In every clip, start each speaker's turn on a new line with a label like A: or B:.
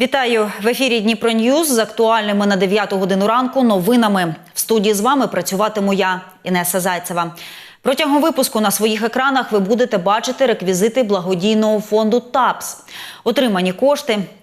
A: Вітаю в ефірі Дніпро Ньюз з актуальними на 9 годину ранку новинами. В студії з вами працюватиму я, Інеса Зайцева. Протягом випуску на своїх екранах ви будете бачити реквізити благодійного фонду ТАПС. Отримані кошти.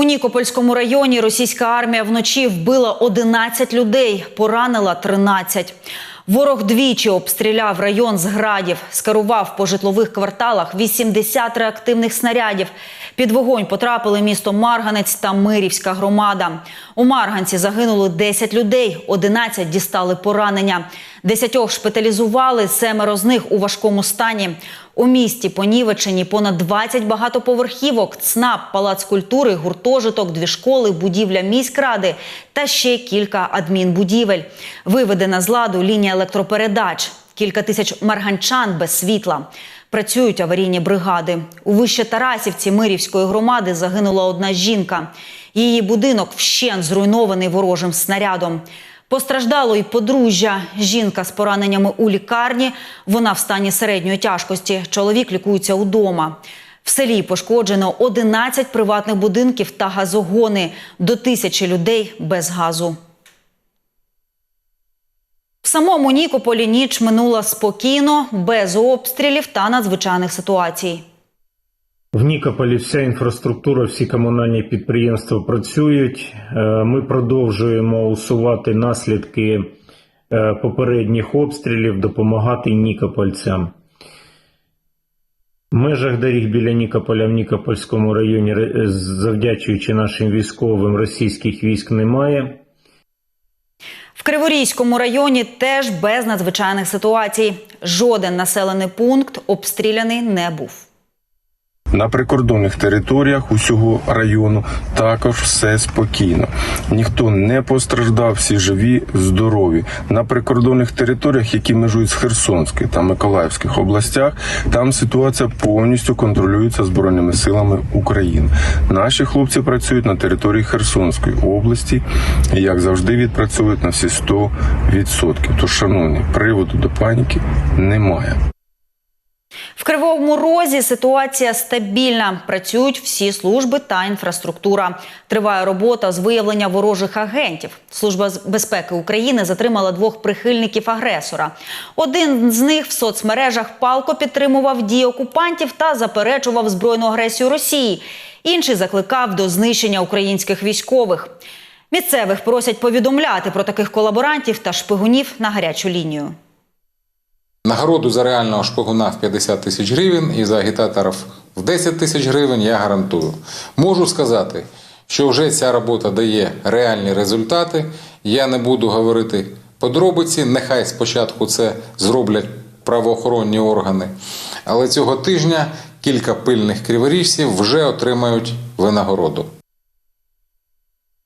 A: У Нікопольському районі російська армія вночі вбила 11 людей, поранила 13. Ворог двічі обстріляв район з градів, скерував по житлових кварталах 80 реактивних снарядів. Під вогонь потрапили місто Марганець та Мирівська громада. У Марганці загинули 10 людей, 11 дістали поранення. Десятьох шпиталізували, семеро з них у важкому стані. У місті понівечені понад 20 багатоповерхівок, ЦНАП, палац культури, гуртожиток, дві школи, будівля міськради та ще кілька адмінбудівель. Виведена з ладу лінія електропередач. Кілька тисяч марганчан без світла. Працюють аварійні бригади. У вище Тарасівці Мирівської громади загинула одна жінка. Її будинок вщен зруйнований ворожим снарядом. Постраждало і подружжя. Жінка з пораненнями у лікарні. Вона в стані середньої тяжкості. Чоловік лікується удома. В селі пошкоджено 11 приватних будинків та газогони. До тисячі людей без газу. В самому Нікополі ніч минула спокійно, без обстрілів та надзвичайних ситуацій.
B: В Нікополі вся інфраструктура, всі комунальні підприємства працюють. Е, Ми продовжуємо усувати наслідки е, попередніх обстрілів, допомагати нікопольцям. В межах доріг біля Нікополя в Нікопольському районі, завдячуючи нашим військовим, російських військ немає.
A: В Криворізькому районі теж без надзвичайних ситуацій. Жоден населений пункт обстріляний не був.
C: На прикордонних територіях усього району також все спокійно. Ніхто не постраждав, всі живі, здорові. На прикордонних територіях, які межують з Херсонської та Миколаївських областях, там ситуація повністю контролюється збройними силами України. Наші хлопці працюють на території Херсонської області і, як завжди, відпрацьовують на всі 100%. Тож, шановні, приводу до паніки немає.
A: В Кривому Розі ситуація стабільна. Працюють всі служби та інфраструктура. Триває робота з виявлення ворожих агентів. Служба безпеки України затримала двох прихильників агресора. Один з них в соцмережах палко підтримував дії окупантів та заперечував збройну агресію Росії. Інший закликав до знищення українських військових. Місцевих просять повідомляти про таких колаборантів та шпигунів на гарячу лінію.
D: Нагороду за реального шпигуна в 50 тисяч гривень і за агітаторів в 10 тисяч гривень я гарантую. Можу сказати, що вже ця робота дає реальні результати. Я не буду говорити подробиці, нехай спочатку це зроблять правоохоронні органи. Але цього тижня кілька пильних криворіжців вже отримають винагороду.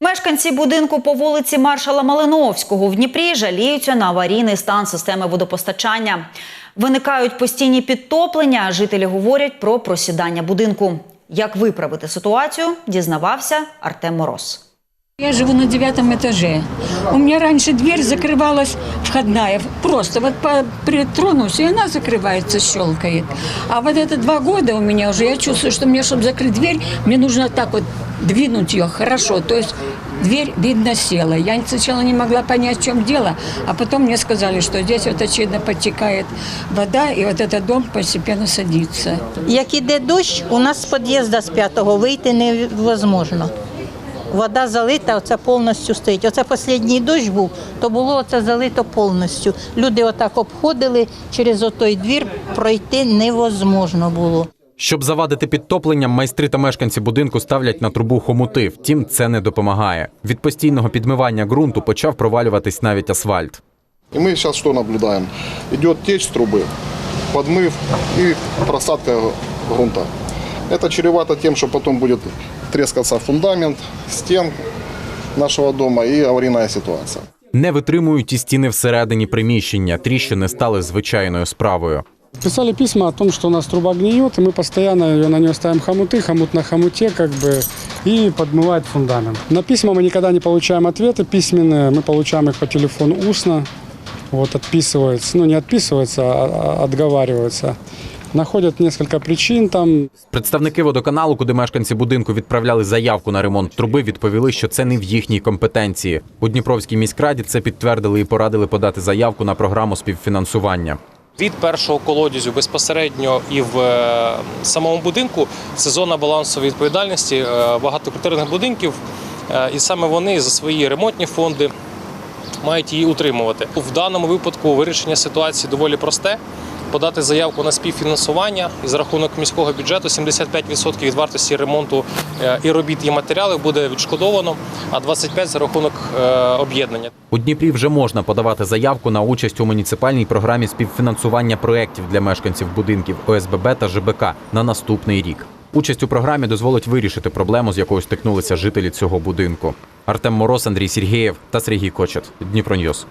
A: Мешканці будинку по вулиці Маршала Малиновського в Дніпрі жаліються на аварійний стан системи водопостачання. Виникають постійні підтоплення. а Жителі говорять про просідання будинку. Як виправити ситуацію, дізнавався Артем Мороз.
E: Я живу на девятом этаже. У меня раньше дверь закрывалась входная. Просто вот по- притронусь, и она закрывается, щелкает. А вот это два года у меня уже, я чувствую, что мне, чтобы закрыть дверь, мне нужно так вот двинуть ее хорошо. То есть дверь, видно, села. Я сначала не могла понять, в чем дело, а потом мне сказали, что здесь вот, очевидно, подтекает вода, и вот этот дом постепенно садится.
F: Як іде дощ, у нас з під'їзду з п'ятого вийти невозможно. Вода залита, оце повністю стоїть. Оце останній дощ був, то було оце залито повністю. Люди отак обходили через отой двір, пройти невозможно було.
G: Щоб завадити підтопленням, майстри та мешканці будинку ставлять на трубу хомути. Втім, це не допомагає. Від постійного підмивання ґрунту почав провалюватись навіть асфальт.
H: И мы сейчас что наблюдаем? Идет течь с трубы, подмыв и просадка грунта. Это чревато тем, что потом будет трескаться фундамент, стен нашего дома и аварийная ситуация.
G: Не витримують і стіни всередині приміщення. Тріщини стали звичайною справою.
I: Писали письма о том, что у нас труба гниет, и мы постоянно ее на нее ставим хомуты, хомут на хомуте, как бы, и подмывает фундамент. На письма мы никогда не получаем ответы письменные, мы получаем их по телефону устно, вот отписывается, ну не отписывается, а а отговаривается. Находят несколько причин там,
G: Представники водоканалу, куди мешканці будинку відправляли заявку на ремонт труби, відповіли, що це не в їхній компетенції. У Дніпровській міськраді це підтвердили і порадили подати заявку на програму співфінансування.
J: Від першого колодязю безпосередньо і в е, самому будинку це зона балансової відповідальності е, багатоквартирних будинків, е, і саме вони за свої ремонтні фонди мають її утримувати. В даному випадку вирішення ситуації доволі просте. Подати заявку на співфінансування і за рахунок міського бюджету 75% від вартості ремонту е, і робіт і матеріалів буде відшкодовано, а 25% за рахунок е, об'єднання.
G: У Дніпрі вже можна подавати заявку на участь у муніципальній програмі співфінансування проєктів для мешканців будинків ОСББ та ЖБК на наступний рік. Участь у програмі дозволить вирішити проблему, з якою стикнулися жителі цього будинку. Артем Мороз, Андрій Сергієв та Сергій Кочет. Дніпроньюз.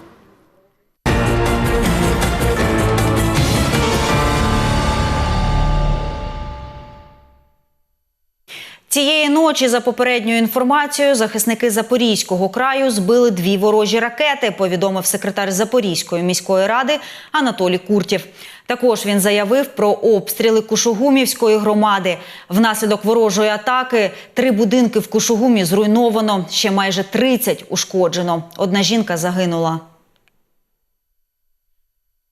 A: Цієї ночі, за попередньою інформацією, захисники Запорізького краю збили дві ворожі ракети. Повідомив секретар Запорізької міської ради Анатолій Куртів. Також він заявив про обстріли Кушугумівської громади. Внаслідок ворожої атаки три будинки в Кушугумі зруйновано. Ще майже 30 ушкоджено. Одна жінка загинула.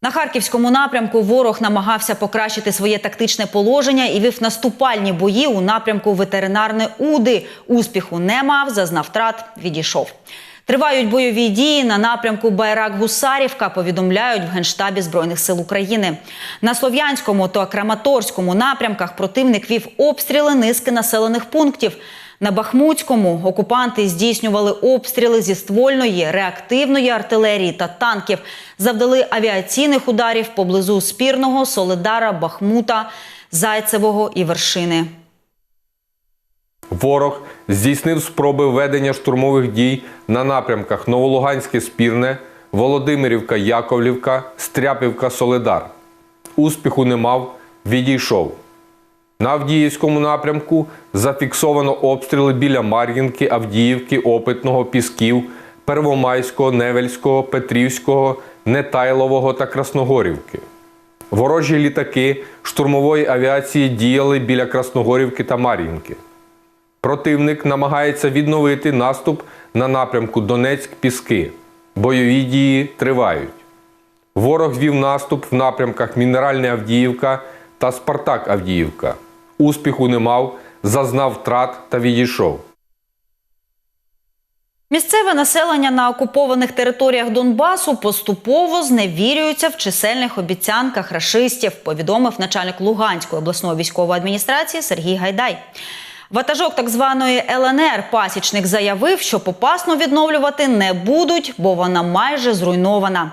A: На харківському напрямку ворог намагався покращити своє тактичне положення і вів наступальні бої у напрямку ветеринарної Уди. Успіху не мав, зазнав втрат, відійшов. Тривають бойові дії на напрямку Байрак-Гусарівка, повідомляють в Генштабі Збройних сил України. На Слов'янському та Краматорському напрямках противник вів обстріли низки населених пунктів. На Бахмутському окупанти здійснювали обстріли зі ствольної, реактивної артилерії та танків, завдали авіаційних ударів поблизу Спірного, Солидара, Бахмута, Зайцевого і Вершини.
K: Ворог здійснив спроби ведення штурмових дій на напрямках Новолуганське Спірне, Володимирівка Яковлівка, Стряпівка Соледар. Успіху не мав, відійшов. На Авдіївському напрямку зафіксовано обстріли біля Мар'їнки, Авдіївки, Опитного, Пісків, Первомайського, Невельського, Петрівського, Нетайлового та Красногорівки. Ворожі літаки штурмової авіації діяли біля Красногорівки та Мар'їнки. Противник намагається відновити наступ на напрямку Донецьк-Піски. Бойові дії тривають. Ворог вів наступ в напрямках Мінеральна Авдіївка та Спартак Авдіївка. Успіху не мав, зазнав втрат та відійшов.
A: Місцеве населення на окупованих територіях Донбасу поступово зневірюється в чисельних обіцянках рашистів, повідомив начальник Луганської обласної військової адміністрації Сергій Гайдай. Ватажок так званої ЛНР пасічник заявив, що попасну відновлювати не будуть, бо вона майже зруйнована.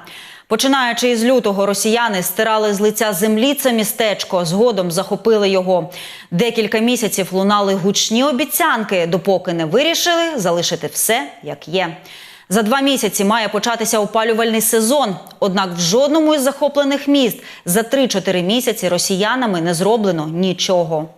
A: Починаючи із лютого, росіяни стирали з лиця землі це містечко, згодом захопили його. Декілька місяців лунали гучні обіцянки, допоки не вирішили залишити все як є. За два місяці має початися опалювальний сезон. Однак в жодному із захоплених міст за 3-4 місяці росіянами не зроблено нічого.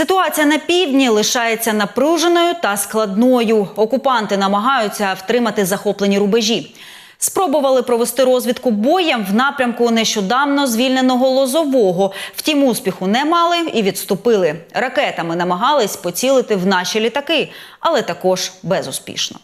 A: Ситуація на півдні лишається напруженою та складною. Окупанти намагаються втримати захоплені рубежі. Спробували провести розвідку боєм в напрямку нещодавно звільненого Лозового. Втім, успіху не мали і відступили. Ракетами намагались поцілити в наші літаки, але також безуспішно.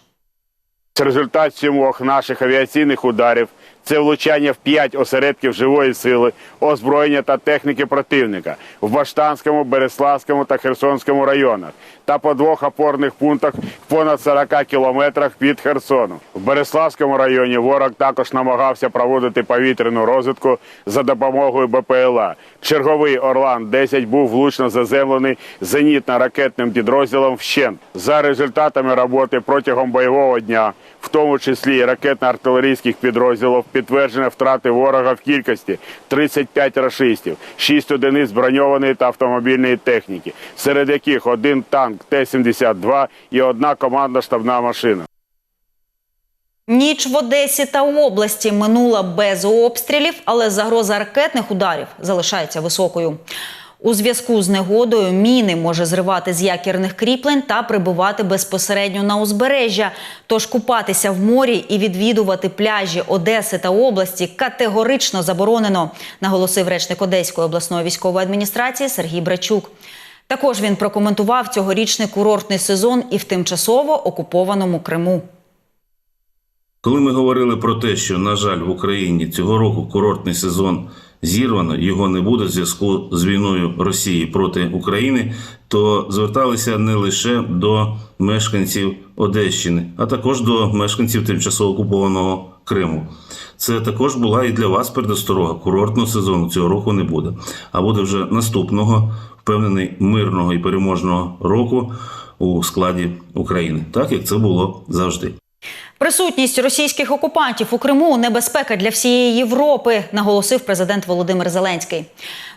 L: Результат сімох наших авіаційних ударів це влучання в п'ять осередків живої сили, озброєння та техніки противника в Баштанському, Береславському та Херсонському районах та по двох опорних пунктах в понад 40 кілометрах від Херсону. В Береславському районі ворог також намагався проводити повітряну розвідку за допомогою БПЛА. Черговий Орлан 10 був влучно заземлений зенітно-ракетним підрозділом вщент. За результатами роботи протягом бойового дня, в тому числі ракетно-артилерійських підрозділів, підтверджено втрати ворога в кількості 35 рашистів, 6 одиниць броньованої та автомобільної техніки, серед яких один танк Т-72 і одна командна штабна машина.
A: Ніч в Одесі та області минула без обстрілів, але загроза ракетних ударів залишається високою. У зв'язку з негодою міни може зривати з якірних кріплень та прибувати безпосередньо на узбережжя. Тож купатися в морі і відвідувати пляжі Одеси та області категорично заборонено, наголосив речник Одеської обласної військової адміністрації Сергій Брачук. Також він прокоментував цьогорічний курортний сезон і в тимчасово окупованому Криму.
M: Коли ми говорили про те, що, на жаль, в Україні цього року курортний сезон зірвано, його не буде в зв'язку з війною Росії проти України, то зверталися не лише до мешканців Одещини, а також до мешканців тимчасово окупованого Криму. Це також була і для вас передосторога. Курортного сезону цього року не буде, а буде вже наступного, впевнений, мирного і переможного року у складі України, так як це було завжди.
A: Присутність російських окупантів у Криму небезпека для всієї Європи, наголосив президент Володимир Зеленський.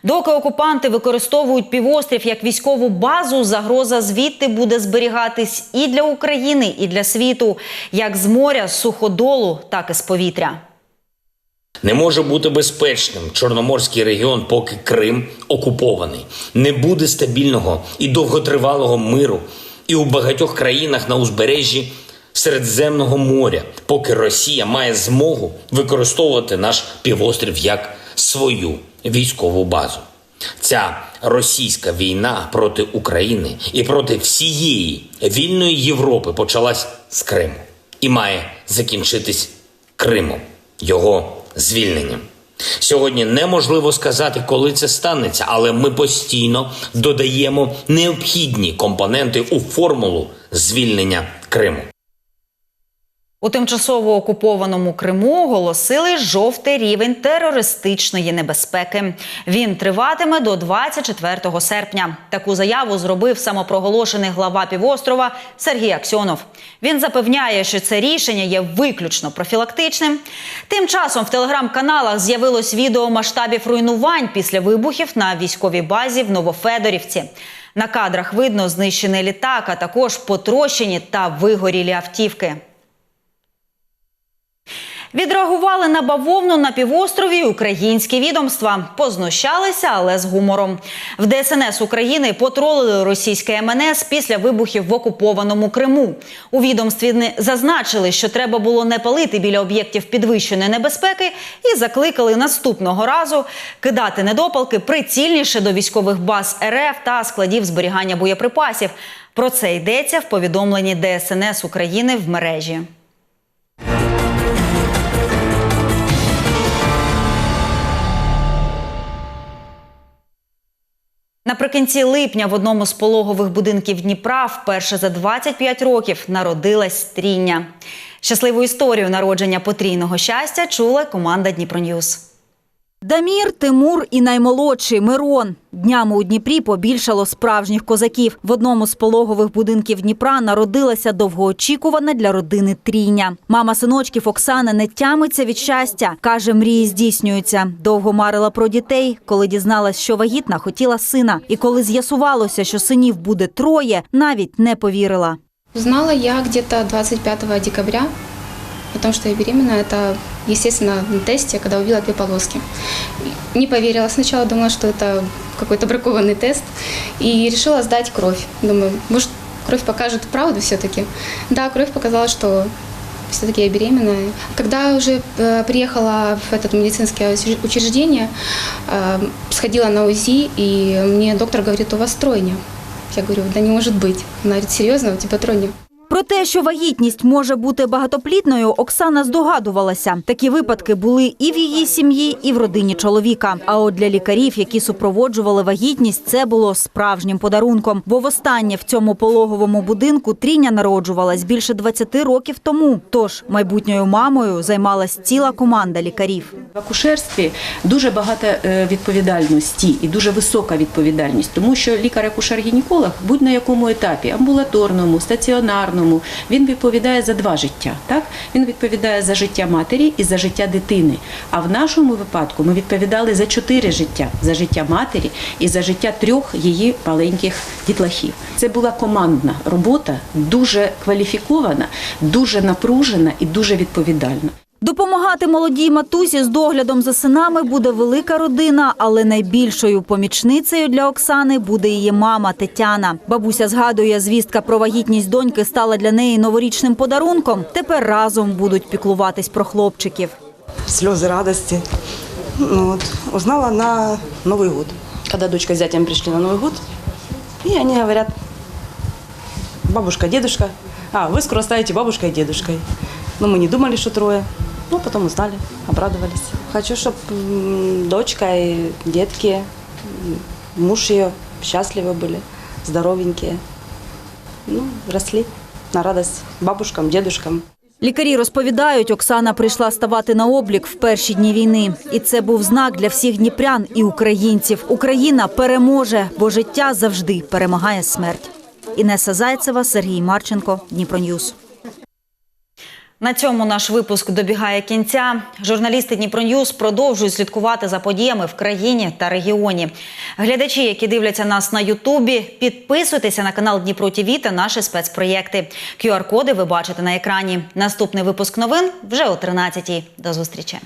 A: Доки окупанти використовують півострів як військову базу, загроза звідти буде зберігатись і для України, і для світу, як з моря, з суходолу, так і з повітря.
N: Не може бути безпечним Чорноморський регіон, поки Крим окупований. Не буде стабільного і довготривалого миру і у багатьох країнах на узбережжі Середземного моря, поки Росія має змогу використовувати наш півострів як свою військову базу. Ця російська війна проти України і проти всієї вільної Європи почалась з Криму і має закінчитись Кримом, його звільненням. Сьогодні неможливо сказати, коли це станеться, але ми постійно додаємо необхідні компоненти у формулу звільнення Криму.
A: У тимчасово окупованому Криму оголосили жовтий рівень терористичної небезпеки. Він триватиме до 24 серпня. Таку заяву зробив самопроголошений глава півострова Сергій Аксьонов. Він запевняє, що це рішення є виключно профілактичним. Тим часом в телеграм-каналах з'явилось відео масштабів руйнувань після вибухів на військовій базі в Новофедорівці. На кадрах видно знищений літак, а також потрощені та вигорілі автівки. Відреагували на бавовну на півострові українські відомства. Познущалися, але з гумором. В ДСНС України потролили російське МНС після вибухів в окупованому Криму. У відомстві зазначили, що треба було не палити біля об'єктів підвищеної небезпеки, і закликали наступного разу кидати недопалки прицільніше до військових баз РФ та складів зберігання боєприпасів. Про це йдеться в повідомленні ДСНС України в мережі. Наприкінці липня в одному з пологових будинків Дніпра вперше за 25 років народилась тріння. Щасливу історію народження потрійного щастя чула команда Дніпроньюз. Дамір, Тимур і наймолодший Мирон. Днями у Дніпрі побільшало справжніх козаків. В одному з пологових будинків Дніпра народилася довгоочікувана для родини трійня. Мама синочків Оксана не тямиться від щастя. Каже, мрії здійснюються. Довго марила про дітей. Коли дізналась, що вагітна, хотіла сина. І коли з'ясувалося, що синів буде троє, навіть не повірила.
O: Узнала я где-то 25 декабря о том, что я беременна. Это, естественно, на тесте, когда увидела две полоски. Не поверила сначала, думала, что это какой-то бракованный тест. И решила сдать кровь. Думаю, может, кровь покажет правду все-таки. Да, кровь показала, что все-таки я беременная. Когда уже э, приехала в это медицинское учреждение, э, сходила на УЗИ, и мне доктор говорит, у вас тройня. Я говорю, да не может быть. Она говорит, серьезно, у тебя тройня?
A: Про те, що вагітність може бути багатоплідною, Оксана здогадувалася. Такі випадки були і в її сім'ї, і в родині чоловіка. А от для лікарів, які супроводжували вагітність, це було справжнім подарунком. Бо востаннє в цьому пологовому будинку тріня народжувалась більше 20 років тому. Тож майбутньою мамою займалась ціла команда лікарів.
P: В акушерстві дуже багато е, відповідальності і дуже висока відповідальність, тому що лікар-акушер-гінеколог будь на якому етапі амбулаторному, стаціонарному,
L: державному, він відповідає за два життя. Так? Він відповідає за життя матері і за життя дитини. А в нашому випадку ми відповідали за чотири життя: за життя матері і за життя трьох її маленьких дітлахів. Це була командна робота, дуже кваліфікована, дуже напружена і дуже відповідальна.
A: Допомагати молодій матусі з доглядом за синами буде велика родина, але найбільшою помічницею для Оксани буде її мама Тетяна. Бабуся згадує, звістка про вагітність доньки стала для неї новорічним подарунком. Тепер разом будуть піклуватись про хлопчиків.
Q: слезы радости. Ну, вот, узнала на Новый год. Когда дочка с зятем пришли на Новый год, и они говорят, бабушка, дедушка, а, вы скоро станете бабушкой и дедушкой. Но мы не думали, что трое. Ну, потом узнали, обрадовались. Хочу, чтобы дочка и детки, м, муж ее счастливы были, здоровенькие. Ну, росли на радость бабушкам, дедушкам.
A: Лікарі розповідають, Оксана прийшла ставати на облік в перші дні війни. І це був знак для всіх дніпрян і українців. Україна переможе, бо життя завжди перемагає смерть. Інеса Зайцева, Сергій Марченко, Дніпроньюз. На цьому наш випуск добігає кінця. Журналісти Дніпроньюз продовжують слідкувати за подіями в країні та регіоні. Глядачі, які дивляться нас на Ютубі, підписуйтеся на канал Дніпро ТІВІ та наші спецпроєкти. QR-коди ви бачите на екрані. Наступний випуск новин вже о 13-й. До зустрічі.